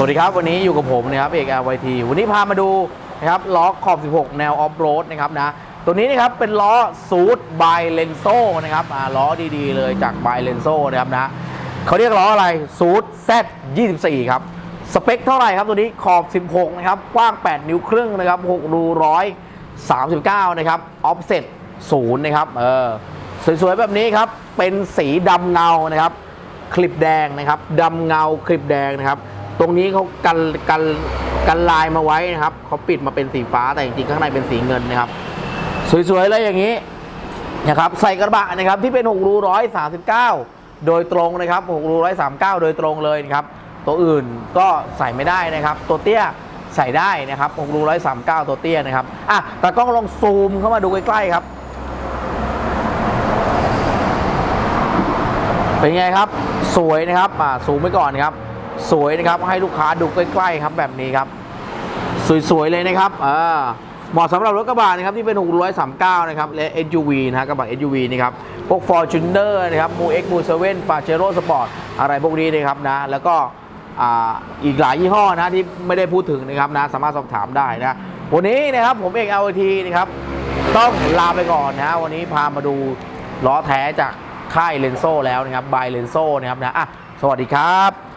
สวัสดีครับ วันนี้อยู่กับผมนะครับเอก LYT วันนี้พามาดูนะครับล้อขอบ 16 แนวออฟโรดนะครับนะตัวนี้นะครับเป็นล้อซูดบายเลนโซนะครับล้อดีๆ เลยจากบายเลนโซนะครับนะเขาเรียกล้ออะไรซูด Z 24ครับสเปคเท่าไหร่ครับตัวนี้ขอบ 16 นะครับ กว้าง 8 นิ้วครึ่งนะครับ6รู139 นะครับออฟเซ็ตศูนย์นะครับเออสวยๆ แบบนี้ครับ เป็นสีดำเงานะครับ คลิปแดงนะครับดำเงาคลิปแดงนะครับ ตรงนี้เขากันกันกันลายมาไว้นะครับเขาปิดมาเป็นสีฟ้าแต่จริงๆข้างในเป็นสีเงินนะครับ สวยๆเลยอย่างนี้นะครับใส่กระบะนะครับที่เป็น6รู139โดยตรงนะครับ6รู139โดยตรงเลยนะครับตัวอื่นก็ใส่ไม่ได้นะครับ ตัวเตี้ยใส่ได้นะครับ6รู139ตัวเตี้ยนะครับอะแต่กล้องลองซูมเข้ามาดูใกล้ๆครับ เป็นไงครับสวยนะครับอ่าซูมไว้ก่อนนครับ สวยนะครับให้ลูกค้าดูใกล้ๆครับแบบนี้ครับ สวยๆเลยนะครับอ่าเหมาะสำหรับรถกระบะนะครับที่เป็น 639 นะครับ และ SUV นะกระบะ SUV นะครับ พวก Fortuner นะครับ m u X m u 7 Pajero Sport อะไรพวกนี้นะครับนะ แล้วก็อ่าอีกหลายยี่ห้อนะที่ไม่ได้พูดถึงนะครับนะ สามารถสอบถามได้นะ วันนี้นะครับผมเอก LT นะครับ ต้องลาไปก่อนนะวันนี้พามาดูล้อแท้จากค่ายเลนโซแล้วนะครับบายเลนโซนะครับนะอะสวัสดีครับ